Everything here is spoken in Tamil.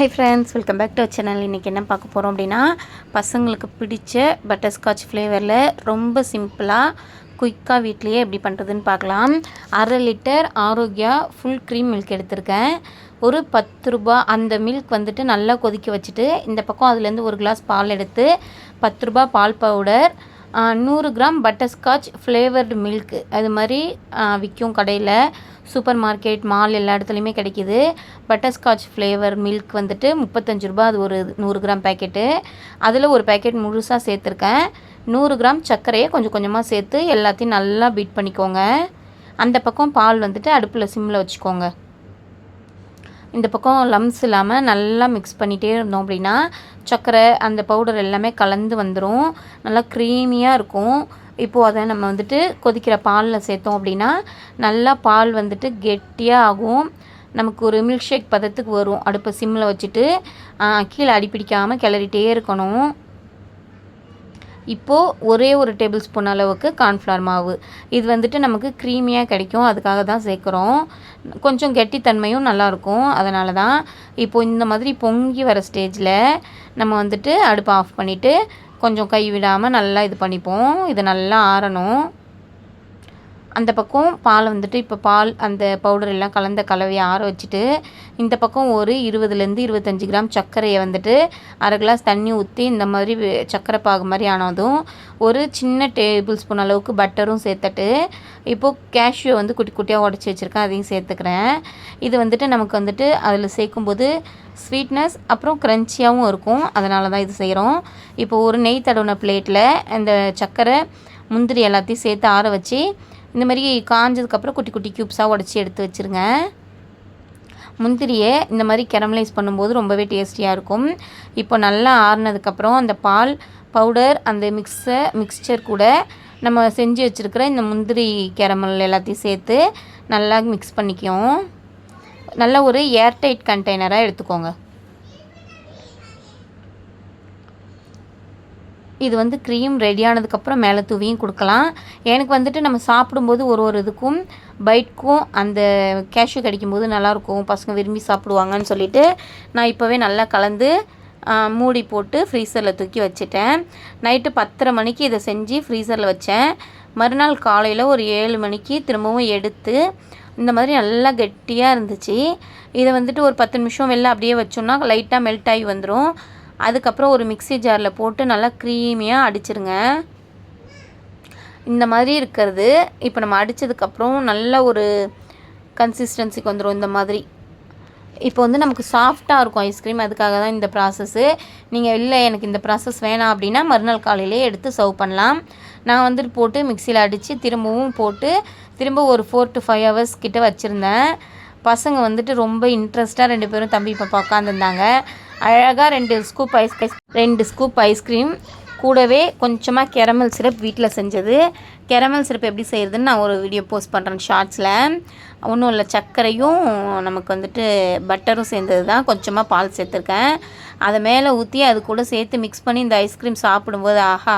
Hi friends welcome back to channel இன்றைக்கி என்ன பார்க்க போகிறோம் அப்படின்னா பசங்களுக்கு பிடிச்ச பட்டர்ஸ்காட்ச் ஃப்ளேவரில் ரொம்ப சிம்பிளாக குயிக்காக வீட்லேயே எப்படி பண்ணுறதுன்னு பார்க்கலாம். அரை litre Arokya full cream milk எடுத்திருக்கேன். ஒரு பத்து ரூபா அந்த மில்க் வந்துட்டு நல்லா கொதிக்க வச்சுட்டு இந்த பக்கம் அதுலேருந்து ஒரு கிளாஸ் பால் எடுத்து பத்து ரூபா பால் பவுடர் நூறு கிராம் பட்டர்ஸ்காட்ச் ஃப்ளேவர்டு மில்க் அது மாதிரி விற்கும் கடையில். சூப்பர் மார்க்கெட் மால் எல்லா இடத்துலையுமே கிடைக்கிது. பட்டர்ஸ்காட்ச் ஃப்ளேவர் மில்க் வந்துட்டு முப்பத்தஞ்சு ரூபா அது ஒரு நூறு கிராம் பேக்கெட்டு அதில் ஒரு பேக்கெட் முழுசாக சேர்த்துருக்கேன். நூறு கிராம் சர்க்கரையை கொஞ்சம் கொஞ்சமாக சேர்த்து எல்லாத்தையும் நல்லா பீட் பண்ணிக்கோங்க. அந்த பக்கம் பால் வந்துட்டு அடுப்பில் சிம்மில் வச்சுக்கோங்க. இந்த பக்கம் லம்ஸ் இல்லாமல் நல்லா மிக்ஸ் பண்ணிகிட்டே இருந்தோம் அப்படின்னா சர்க்கரை அந்த பவுடர் எல்லாமே கலந்து வந்துடும் நல்லா க்ரீமியாக இருக்கும். இப்போது அதை நம்ம வந்துட்டு கொதிக்கிற பாலில் சேர்த்தோம் அப்படின்னா நல்லா பால் வந்துட்டு கெட்டியாக ஆகும். நமக்கு ஒரு மில்க் ஷேக் பதத்துக்கு வரும். அடுப்பை சிம்மில் வச்சுட்டு கீழே அடிப்பிடிக்காமல் கிளறிட்டே இருக்கணும். இப்போது ஒரே ஒரு டேபிள் ஸ்பூன் அளவுக்கு கார்ன்ஃப்ளவர் மாவு. இது வந்துட்டு நமக்கு க்ரீமியாக கிடைக்கும். அதுக்காக தான் சேர்க்குறோம். கொஞ்சம் கெட்டித்தன்மையும் நல்லாயிருக்கும். அதனால தான் இப்போது இந்த மாதிரி பொங்கி வர ஸ்டேஜில் நம்ம வந்துட்டு அடுப்பை ஆஃப் பண்ணிவிட்டு கொஞ்சம் கை விடாமல் நல்லா இது பண்ணிப்போம். இது நல்லா ஆறணும். அந்த பக்கம் பால் வந்துட்டு இப்போ பால் அந்த பவுடர் எல்லாம் கலந்த கலவையை ஆற வச்சுட்டு இந்த பக்கம் ஒரு இருபதுலேருந்து இருபத்தஞ்சி கிராம் சர்க்கரையை வந்துட்டு அரை கிளாஸ் தண்ணி ஊற்றி இந்த மாதிரி சர்க்கரை பாகு மாதிரி ஆனதும் ஒரு சின்ன டேபிள் ஸ்பூன் அளவுக்கு பட்டரும் சேர்த்துட்டு இப்போது கேஷ்யூ வந்து குட்டி குட்டியாக உடச்சி வச்சுருக்கேன் அதையும் சேர்த்துக்கிறேன். இது வந்துட்டு நமக்கு வந்துட்டு அதில் சேர்க்கும்போது ஸ்வீட்னஸ் அப்புறம் க்ரன்ச்சியாகவும் இருக்கும். அதனால தான் இது செய்கிறோம் இப்போ ஒரு நெய் தடவின பிளேட்டில் இந்த சர்க்கரை முந்திரி எல்லாத்தையும் சேர்த்து ஆற வச்சு இந்த மாதிரி காஞ்சதுக்கப்புறம் குட்டி குட்டி க்யூப்ஸாக உடச்சி எடுத்து வச்சுருங்க. முந்திரியை இந்த மாதிரி கெரமலைஸ் பண்ணும்போது ரொம்பவே டேஸ்டியாக இருக்கும். இப்போ நல்லா ஆறுனதுக்கப்புறம் அந்த பால் பவுடர் அந்த மிக்ஸை மிக்சர் கூட நம்ம செஞ்சு வச்சுருக்கிற இந்த முந்திரி கேரமல் எல்லாத்தையும் சேர்த்து நல்லா மிக்ஸ் பண்ணிக்கும் நல்ல ஒரு ஏர்டைட் கண்டெய்னராக எடுத்துக்கோங்க. இது வந்து க்ரீம் ரெடி ஆனதுக்கப்புறம் மேலே தூவியும் கொடுக்கலாம். எனக்கு வந்துட்டு நம்ம சாப்பிடும்போது ஒரு ஒரு இதுக்கும் பைட்க்கும் அந்த கேஷ்யூ கிடைக்கும்போது நல்லாயிருக்கும். பசங்க விரும்பி சாப்பிடுவாங்கன்னு சொல்லிவிட்டு நான் இப்போவே நல்லா கலந்து மூடி போட்டு ஃப்ரீசரில் தூக்கி வச்சுட்டேன். நைட்டு பத்தரை மணிக்கு இதை செஞ்சு ஃப்ரீசரில் வச்சேன். மறுநாள் காலையில் ஒரு ஏழு மணிக்கு திரும்பவும் எடுத்து இந்த மாதிரி நல்லா கெட்டியாக இருந்துச்சு. இதை வந்துட்டு ஒரு பத்து நிமிஷம் வெளில அப்படியே வச்சோம்னா லைட்டாக மெல்ட் ஆகி வந்துடும் அதுக்கப்புறம் ஒரு மிக்சி ஜாரில் போட்டு நல்லா க்ரீமியாக அடிச்சிருங்க. இந்த மாதிரி இருக்கிறது இப்போ நம்ம அடித்ததுக்கப்புறம் நல்ல ஒரு கன்சிஸ்டன்சிக்கு வந்துடும் இந்த மாதிரி. இப்போ வந்து நமக்கு சாஃப்டாக இருக்கும் ஐஸ்கிரீம் அதுக்காக தான் இந்த ப்ராசஸ்ஸு நீங்கள் இல்லை எனக்கு இந்த ப்ராசஸ் வேணாம் அப்படின்னா மறுநாள் காலையிலே எடுத்து சர்வ் பண்ணலாம். நான் வந்துட்டு போட்டு மிக்சியில் அடித்து திரும்பவும் போட்டு திரும்ப ஒரு ஃபோர் டு ஃபைவ் ஹவர்ஸ் கிட்ட வச்சுருந்தேன். பசங்க வந்துட்டு ரொம்ப இன்ட்ரெஸ்ட்டாக ரெண்டு பேரும் தம்பி இப்போ உட்காந்துருந்தாங்க அழகாக ரெண்டு ஸ்கூப் ஐஸ் ரெண்டு ஸ்கூப் ஐஸ்கிரீம் கூடவே கொஞ்சமாக கெரமல் சிரப் வீட்டில் செஞ்சது. கெரமல் சிரப் எப்படி செய்கிறதுன்னு நான் ஒரு வீடியோ போஸ்ட் பண்ணுறேன் ஷார்ட்ஸில் ஒன்றும் இல்லை சர்க்கரையும் நமக்கு வந்துட்டு பட்டரும் சேர்ந்தது தான் கொஞ்சமாக பால் சேர்த்துருக்கேன். அதை மேலே ஊற்றி அது கூட சேர்த்து மிக்ஸ் பண்ணி இந்த ஐஸ்கிரீம் சாப்பிடும்போது ஆஹா